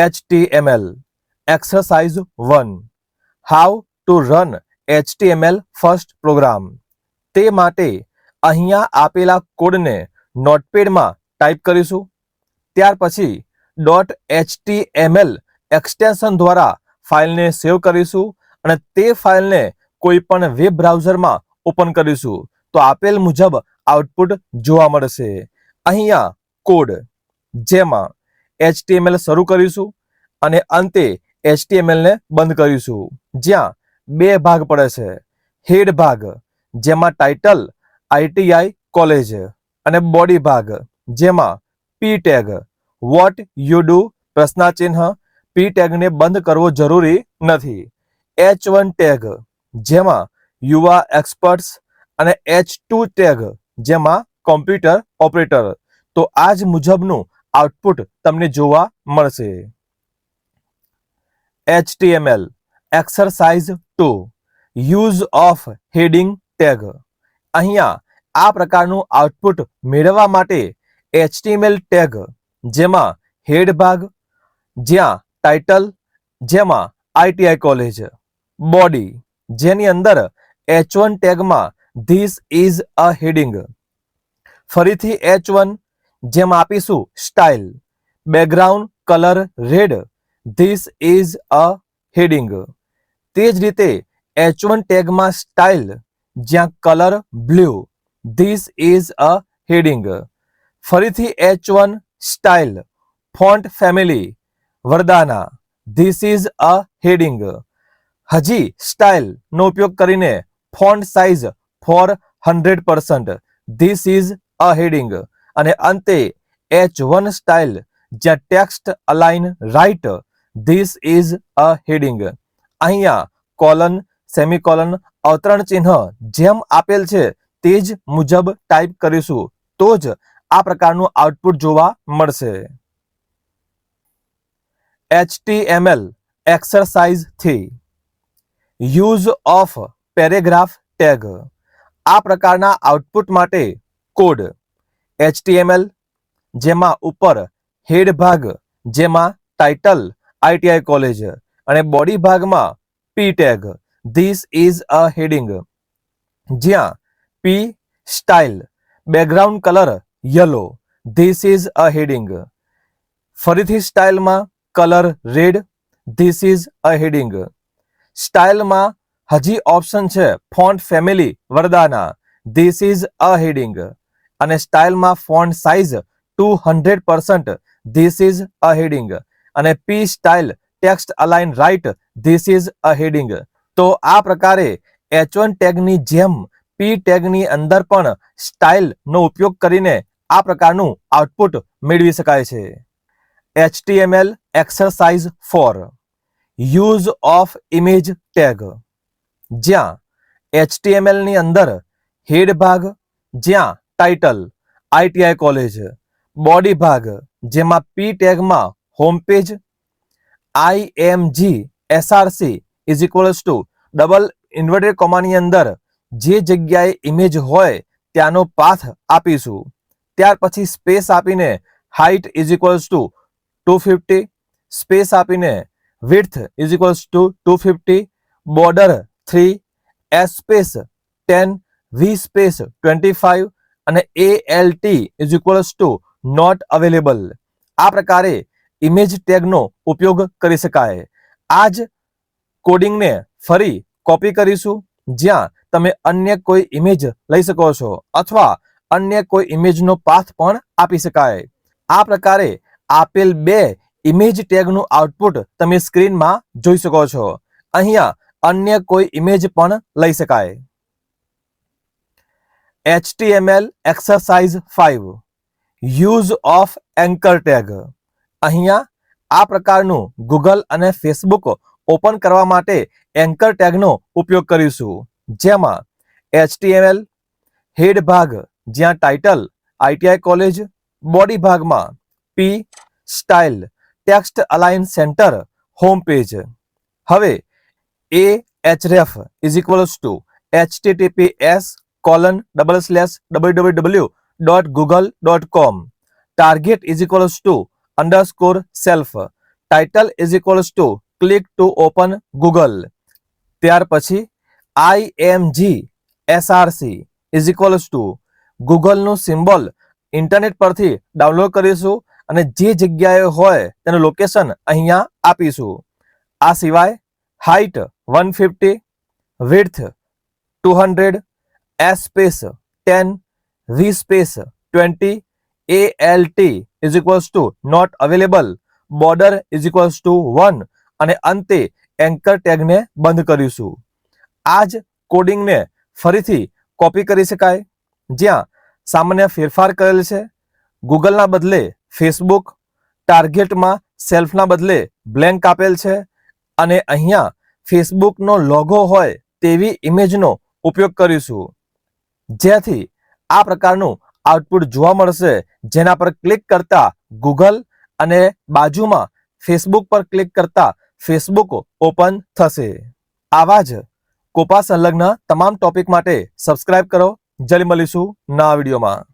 HTML Exercise 1 How to run HTML first program. તે માટે અહીંયા આપેલા કોડને નોટપેડમાં ટાઈપ કરીશું. ત્યાર પછી. ડોટ એચટીએમએલ એક્સટેન્શન દ્વારા ફાઇલને સેવ કરીશું અને તે ફાઇલને કોઈ પણ વેબ બ્રાઉઝરમાં ઓપન કરીશું. તો આપેલ મુજબ આઉટપુટ જોવા મળશે. અહીંયા કોડ. જેમાં એચટીએમએલ શરૂ કરીશું અને અંતે એચટીએમએલને બંધ કરીશું. જ્યાં બે ભાગ પડે છે. હેડ ભાગ, જેમાં ટાઇટલ આઈટીઆઈ કોલેજ અને બોડી ભાગ, જેમાં P tag what you do પ્રશ્નાચિહ્ન. P ટેગને બંધ કરવો જરૂરી નથી. એચ વન ટેગ જેમાં યુવા એક્સપર્ટ્સ અને એચ ટેગ જેમાં કોમ્પ્યુટર ઓપરેટર તો આ જ મુજબનું આઉટપુટ તમને જોવા મળશે. HTML exercise two use of heading tag અહીંયા આ પ્રકારનું આઉટપુટ મેળવવા માટે એચટીએમએલ ટેગ જેમાં હેડ ભાગ, જ્યાં ટાઇટલ જેમાં આઈટીઆઈ કોલેજ બોડી જેની અંદર એચ વન ટેગમાં ધીસ ઇઝ અ હેડિંગ ફરીથી એચ વન જેમ આપીશું style background colour red this is a heading તે જ રીતે એચ વન ટેગમાં સ્ટાઇલ જ્યાં colour blue this is a heading ફરીથી H one style font family Verdana. This is a heading હજી સ્ટાઇલ નો ઉપયોગ કરીને font size four hundred percent this is a heading અને અંતે એચ વન સ્ટાઇલ જ્યાં text align right this is a heading અહીંયા colon semicolon અવતરણ ચિહ્ન જેમ આપેલ છે તે જ મુજબ ટાઈપ કરીશું. તો જ આ પ્રકારનું આઉટપુટ જોવા મળશે. HTML એક્સરસાઇઝથી. યુઝ ઓફ પેરેગ્રાફ ટેગ આ પ્રકારના આઉટપુટ માટે કોડ HTML જેમાં ઉપર હેડ ભાગ, જેમાં ટાઇટલ આઈટીઆઈ કોલેજ અને બોડી ભાગમાં P tag this is a heading જ્યાં P style background colour yellow this is a heading ફરીથી સ્ટાઇલમાં colour red this is a heading સ્ટાઇલમાં હજી ઓપ્શન છે font family Verdana. This is a heading અને સ્ટાઇલમાં font size two hundred percent, this is a heading. અને P style, text align right, this is a heading. તો આ પ્રકારે H one ટેગની જેમ પી ટેગની અંદર પણ સ્ટાઇલ નો ઉપયોગ કરીને આ પ્રકારનું આઉટપુટ મેળવી શકાય છે. HTML exercise four use of image tag. જ્યાં એચટીએમએલની અંદર હેડ ભાગ, જ્યાં ટાઇટલ આઈટીઆઈ કોલેજ બોડી ભાગ જેમાં P ટેગમાં home page IMG SRC is equals to double inverted કોમાની અંદર જે જગ્યાએ ઇમેજ હોય ત્યાંનો પાથ આપીશું. ત્યાર પછી સ્પેસ આપીને height is equals to two fifty space આપીને width is equals to two fifty border three S space ten V space twenty five અને T is equals to not available આ પ્રકારે ઇમેજ ટેગનો ઉપયોગ કરી શકાય. આ જ કોડિંગને ફરી કોપી કરીશું. જ્યાં તમે અન્ય કોઈ ઇમેજ લઈ શકો છો અથવા અન્ય કોઈ ઇમેજનો પાથ પણ આપી શકાય. આ પ્રકારે આપેલ બે ઇમેજ ટેગનું આઉટપુટ તમે સ્ક્રીનમાં જોઈ શકો છો. અહીંયા અન્ય કોઈ ઇમેજ પણ લઈ શકાય. HTML exercise five use of anchor tag અહીંયા આ પ્રકારનું ગૂગલ અને ફેસબુક ઓપન કરવા માટે એન્કર ટેગનો ઉપયોગ કરીશું. જેમાં HTML હેડ ભાગ, જ્યાં ટાઇટલ આઈટીઆઈ કોલેજ બોડી ભાગમાં P style text align centre home page હવે A href is equals to HTTPS colon double slash W dot Google dot com target is equals to underscore self title is equals to click to open Google ત્યાર પછી I M G SRC is equals to ગૂગલનું symbol internet પરથી download કરીશું અને જે જગ્યાએ હોય તેનું location અહીંયા આપીશું. આ સિવાય height one fifty width two hundred S space ten V space twenty A L T is equals to not available border is equals to one અને અંતે એન્કર ટેગને બંધ કરીશું. આ જ કોડિંગને ફરીથી કોપી કરી શકાય. જ્યાં સામાન્ય ફેરફાર કરેલ છે. ગૂગલના બદલે ફેસબુક ટાર્ગેટમાં સેલ્ફના બદલે બ્લેન્ક આપેલ છે. અને અહીંયા ફેસબુકનો લોગો હોય તેવી ઇમેજનો ઉપયોગ કરીશું. જેથી આ પ્રકારનું આઉટપુટ જોવા મળશે. જેના પર ક્લિક કરતા ગૂગલ અને બાજુમાં ફેસબુક પર ક્લિક કરતા ફેસબુક ઓપન થશે. આવા જ કોપા સંલગ્ન તમામ ટોપિક માટે સબસ્ક્રાઇબ કરો. જલ્દી મળીશું નવા વિડીયોમાં.